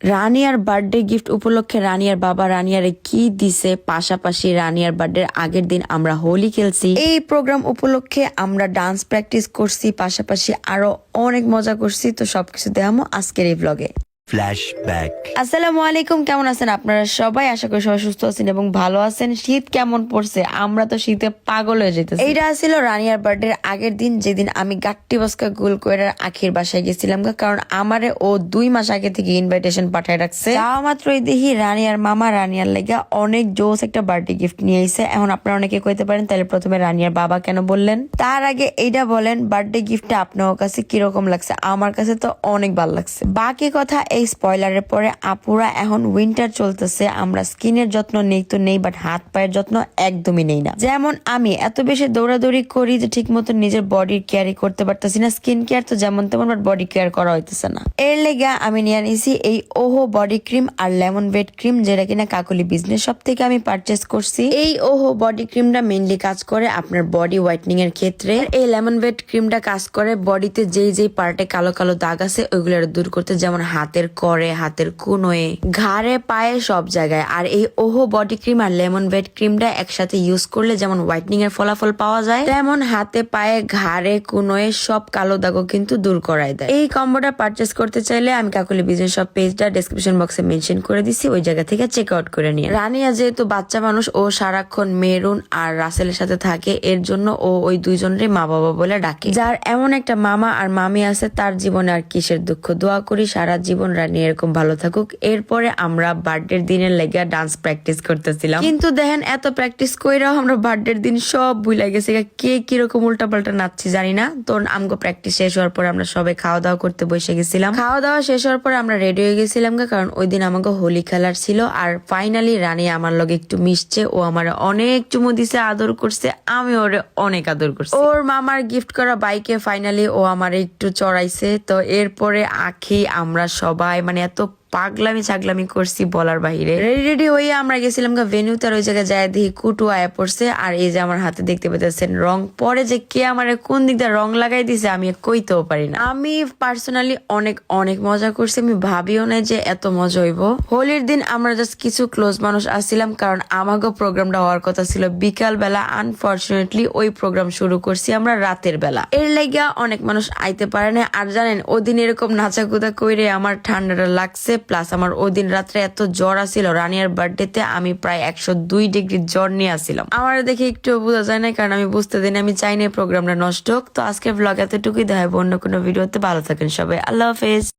রানিয়ার birthday gift উপলক্ষে রানিয়ার বাবা রানিয়ারে কি দিছে? পাশাপাশি রানিয়ার বার্থডে আগের দিন আমরা হোলি খেলছি। এই প্রোগ্রাম উপলক্ষে আমরা ডান্স প্র্যাকটিস করছি, পাশাপাশি আরও অনেক মজা করছি। তো সবকিছু দেখামো আজকের এই ব্লগে আসসালামু আলাইকুম কেমন আছেন আপনারা সবাই? আশা করি সবাই সুস্থ আছেন এবং ভালো আছেন। শীত কেমন পড়ছে? আমরা তো শীতে পাগল হয়ে যেতেছি। এইটা ছিল রানিয়ার বার্থডে আগের দিন যেদিন আমি গাট্টি বস্কা গুল কইরার আখির বাসায় গেছিলাম কারণ আমারে ও দুই মাস আগে থেকে ইনভাইটেশন পাঠায় রাখছে। যাওয়া মাত্রই দেখি রানিয়ার মামা রানিয়ার লেগা অনেক জোস একটা বার্থডে গিফট নিয়ে আইছে। এখন আপনারা অনেকে কইতে পারেন তাহলে প্রথমে রানিয়ার বাবা কেন বললেন? তার আগে এইটা বলেন বার্থডে গিফটটা আপনার কাছে কীরকম লাগছে? আমার কাছে তো অনেক ভালো লাগছে। বাকি কথা এই স্পয়লারের পরে আপুরা এখন উইন্টার চলতেছে, আমরা স্কিনের যত্ন নেই তো নেই বাট হাত পায়ের যত্ন একদমই নেই না। যেমন আমি, এত বেশি দৌড়াদৌড়ি করি যে ঠিক মতো নিজের বডির কেয়ারই করতে পারতেছি না স্কিন কেয়ার তো যেমন তেমন বাট বডি কেয়ার করা হইতেছে না। এর লেগে আমি নিয়ে নিয়েছি এই ওহো বডি ক্রিম আর লেমন বেড ক্রিম যেটা কিনা কাকলি বিজনেস সব থেকে আমি পারচেস করছি। এই ওহো বডি ক্রিমটা মেইনলি কাজ করে আপনার বডি হোয়াইটনিং এর ক্ষেত্রে। এই লেমন বেড ক্রিমটা কাজ করে বডিতে যেই যেই পার্টে কালো কালো দাগ আছে ওইগুলো দূর করতে, যেমন হাতের করে, হাতের কুনোয়ে, ঘাড়ে, পায়ে সব জায়গায়। আর এই ওহো বডি ক্রিম আর লেমন বেড ক্রিমটা একসাথে ইউজ করলে যেমন হোয়াইটনিং এর ফলাফল পাওয়া যায়, তেমন হাতে, পায়ে, ঘাড়ে, কুনোয়ে সব কালো দাগও কিন্তু দূর করায় দেয়। এই কম্বোটা পারচেস করতে চাইলে আমি কাকুলি বিজনেস সব পেজটা ডেসক্রিপশন বক্সে মেনশন করে দিছি, ওই জায়গা থেকে চেক আউট করে নিয়ে রানিয়া যেহেতু বাচ্চা মানুষ, ও সারাক্ষণ মেরুন আর রাসেলের সাথে থাকে, এর জন্য ও ওই দুইজনের মা বাবা বলে ডাকে। যার এমন একটা মামা আর মামি আছে, তার জীবনে আর কিসের দুঃখ? দোয়া করি সারা জীবন রানী এরকম ভালো থাকুক। এরপরে আমরা বার্থডের দিনের লেগে ডান্স প্র্যাকটিস করতেছিলাম। কিন্তু দেখেন, এত প্র্যাকটিস কইরাও আমরা বার্থডের দিন সব ভুলে গেছি। কে কীরকম উল্টা পাল্টা নাচছি জানি না। তো আমগো প্র্যাকটিস শেষ হওয়ার পরে আমরা সবাই খাওয়া দাওয়া করতে বসে গেছিলাম। খাওয়া দাওয়া শেষ হওয়ার পরে আমরা রেডি হয়ে গেছিলাম কারণ ওই দিন আমাকে হোলি খেলার ছিল। আর ফাইনালি রানী আমার লগে একটু মিশছে। ও আমার অনেক চুমু দিছে, আদর করছে। আমি ওরে অনেক আদর করছি। ওর মামার গিফট করা বাইকে ফাইনালি ও আমার একটু চড়াইছে। তো এরপরে আখি, আমরা সবাই মানে এত পাগলামি ছাগলামি করছি বলার বাইরে। রেডি রেডি হয়ে আমরা গেছিলাম গা ভেনিউ তার ওই জায়গায় যায় দেখি কুটু আয়া পড়ছে আর এই যে আমার হাতে দেখতে পেতেছেন রং। পরে যে কে আমার কোন দিক দিয়ে রং লাগাই দিছে আমি কইতেও পারি না। আমি পার্সোনালি অনেক অনেক মজা করছি। আমি ভাবিও না যে এত মজা হইব। হোলির দিন আমরা জাস্ট কিছু ক্লোজ মানুষ আসছিলাম কারণ আমাকেও প্রোগ্রামটা হওয়ার কথা ছিল। বিকাল বেলা আনফর্চুনেটলি ওই প্রোগ্রাম শুরু করছি আমরা রাতের বেলা। এর লাগিয়া অনেক মানুষ আইতে পারে না আর জানেন, ওদিন এরকম নাচাকুদা কইরে আমার ঠান্ডাটা লাগছে। প্লাস আমার ওই দিন রাত্রে এত জ্বর আসছিল রানিয়ার বার্থডেতে আমি প্রায় একশো দুই ডিগ্রি জ্বর নিয়ে আসছিলাম আমার দেখে একটু বোঝা যায় না, কারণ আমি বুঝতে দিন আমি চাই না প্রোগ্রামটা নষ্ট হোক। তো আজকের ব্লগ এতটুকুই দেখাবো অন্য কোনো ভিডিওতে ভালো থাকেন সবাই, আল্লাহ হাফেজ।